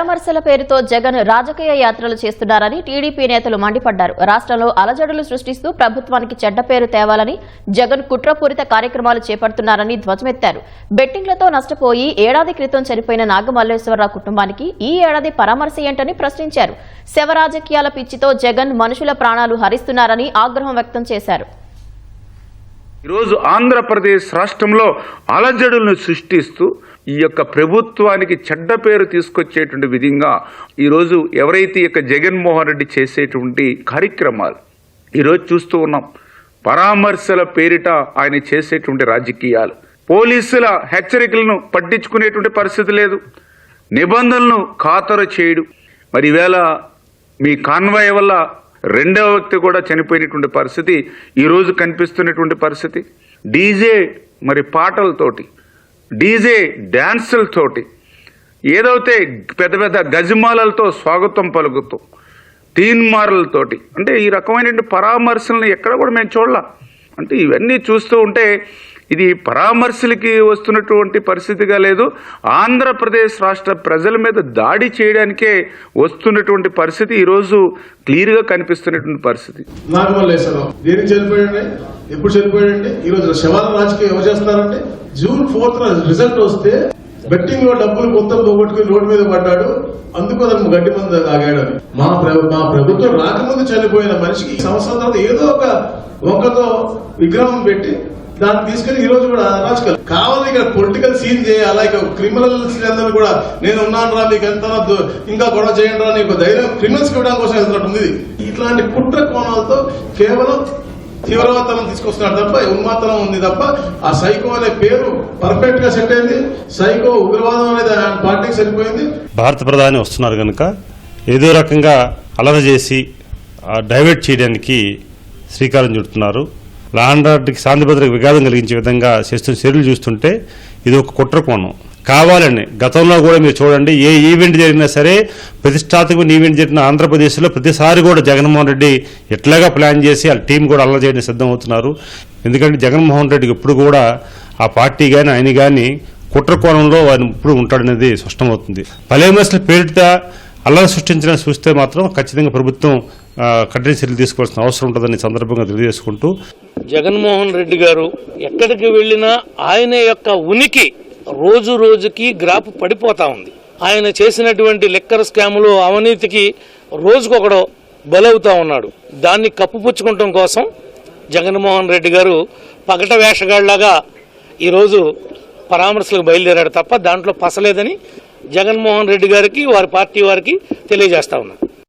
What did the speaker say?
పరామర్శల పేరుతో జగన్ రాజకీయ యాత్రలు చేస్తున్నారని టీడీపీ నేతలు మండిపడ్డారు. రాష్ట్రంలో అలజడులు సృష్టిస్తూ ప్రభుత్వానికి చెడ్డ పేరు తేవాలని జగన్ కుట్రపూరిత కార్యక్రమాలు చేపడుతున్నారని ధ్వజమెత్తారు. బెట్టింగ్లతో నష్టపోయి ఏడాది క్రితం చనిపోయిన నాగమల్లేశ్వరరావు కుటుంబానికి ఈ ఏడాది పరామర్శ ఏంటని ప్రశ్నించారు. శవ రాజకీయాల పిచ్చితో జగన్ మనుషుల ప్రాణాలు హరిస్తున్నారని ఆగ్రహం వ్యక్తం చేశారు. ఈరోజు ఆంధ్రప్రదేశ్ రాష్ట్రంలో అలజడులను సృష్టిస్తూ ఈ యొక్క ప్రభుత్వానికి చెడ్డ పేరు తీసుకొచ్చేటువంటి విధంగా ఈరోజు ఎవరైతే ఈ యొక్క జగన్మోహన్ రెడ్డి చేసేటువంటి కార్యక్రమాలు ఈరోజు చూస్తూ ఉన్నాం. పరామర్శల పేరిట ఆయన చేసేటువంటి రాజకీయాలు. పోలీసుల హెచ్చరికలను పట్టించుకునేటువంటి పరిస్థితి లేదు. నిబంధనలను ఖాతరు చేయడు. మరి ఈవేళ మీ కాన్వాయ్ వల్ల రెండవ వ్యక్తి కూడా చనిపోయినటువంటి పరిస్థితి ఈరోజు కనిపిస్తున్నటువంటి పరిస్థితి. డీజే మరి పాటలతోటి డీజే డ్యాన్సులతోటి ఏదైతే పెద్ద పెద్ద గజమాలలతో స్వాగతం పలుకుతూ తీన్మార్లతోటి అంటే ఈ రకమైనటువంటి పరామర్శలను ఎక్కడ కూడా మేము చూడలా. అంటే ఇవన్నీ చూస్తూ ఉంటే ఇది పరామర్శలకి వస్తున్నటువంటి పరిస్థితిగా లేదు. ఆంధ్రప్రదేశ్ రాష్ట్ర ప్రజల మీద దాడి చేయడానికే వస్తున్నటువంటి పరిస్థితి ఈరోజు క్లియర్గా కనిపిస్తున్నటువంటి పరిస్థితి. నాగమల్లేశ్వరరావు ఎప్పుడు చనిపోయాడంటే ఈ రోజు శవాల రాజకీయం ఎవరు చేస్తారంటే జూన్ ఫోర్త్ రిజల్ట్ వస్తే బెట్టింగ్లో డబ్బులు మొత్తం పోగొట్టుకుని రోడ్డు మీద పడ్డాడు. అందుకు అతను గడ్డి మంది తాగాడు మా మా ప్రభుత్వం రాకముందు చనిపోయిన మనిషికి ఈ సంవత్సరం తర్వాత ఏదో ఒక ఒకతో విగ్రహం పెట్టి దాన్ని తీసుకెళ్ళి ఈ రోజు కూడా రాజకీయాలు. కావాలి ఇక్కడ పొలిటికల్ సీన్ చేయాలా ఇక క్రిమినల్ అందరూ కూడా నేను ఉన్నాను రా మీకు ఎంత ఇంకా గొడవ చేయండి రా నీకు ధైర్యం క్రిమినల్స్ ఇవ్వడానికి కోసం వెళ్తున్నట్టు ఉంది ఇట్లాంటి కుట్ర కోణాలతో కేవలం తీవ్రవాదం తీసుకొస్తున్నాడు తప్ప ఉన్మాతనం ఉంది తప్ప ఆ సైకో అనే పేరు పర్ఫెక్ట్గా సెట్ అయింది. సైకో ఉగ్రవాదం అనేది ఆ పార్టీకి సరిపోయింది. భారత ప్రధాని వస్తున్నారు కనుక ఏదో రకంగా అలర చేసి డైవర్ట్ చేయడానికి శ్రీకారం చుడుతున్నారు. లాండ్రాడ్కి శాంతి భద్రతకు విఘాతం కలిగించే విధంగా చేస్తున్న చర్యలు చూస్తుంటే ఇది ఒక కుట్ర కోణం కావాలని గతంలో కూడా మీరు చూడండి ఏ ఈవెంట్ జరిగినా సరే ప్రతిష్టాత్మకమైన ఈవెంట్ జరిగిన ఆంధ్రప్రదేశ్లో ప్రతిసారి కూడా జగన్మోహన్ రెడ్డి ఎట్లాగా ప్లాన్ చేసి వాళ్ళ టీం కూడా అల్లరి చేయడానికి సిద్ధమవుతున్నారు. ఎందుకంటే జగన్మోహన్ రెడ్డికి ఇప్పుడు కూడా ఆ పార్టీ కానీ ఆయన కానీ కుట్ర కోణంలో వారిని ఇప్పుడు ఉంటాడనేది స్పష్టమవుతుంది. పలేమర్శల పేరిట అల్లరి సృష్టించడానికి చూస్తే మాత్రం ఖచ్చితంగా ప్రభుత్వం కఠిన చర్యలు తీసుకోవాల్సిన అవసరం ఉంటుందని సందర్భంగా తెలియజేసుకుంటూ జగన్మోహన్ రెడ్డి గారు ఎక్కడికి వెళ్ళినా ఆయన యొక్క ఉనికి రోజు రోజుకి గ్రాఫ్ పడిపోతా ఉంది. ఆయన చేసినటువంటి లెక్కర్ స్కాములు అవినీతికి రోజుకొకడో బలవుతా ఉన్నాడు. దాన్ని కప్పుపుచ్చుకోవటం కోసం జగన్మోహన్ రెడ్డి గారు పగట వేషగాళ్ళాగా ఈరోజు పరామర్శలకు బయలుదేరాడు తప్ప దాంట్లో పసలేదని జగన్మోహన్ రెడ్డి గారికి వారి పార్టీ వారికి తెలియజేస్తా ఉన్నారు.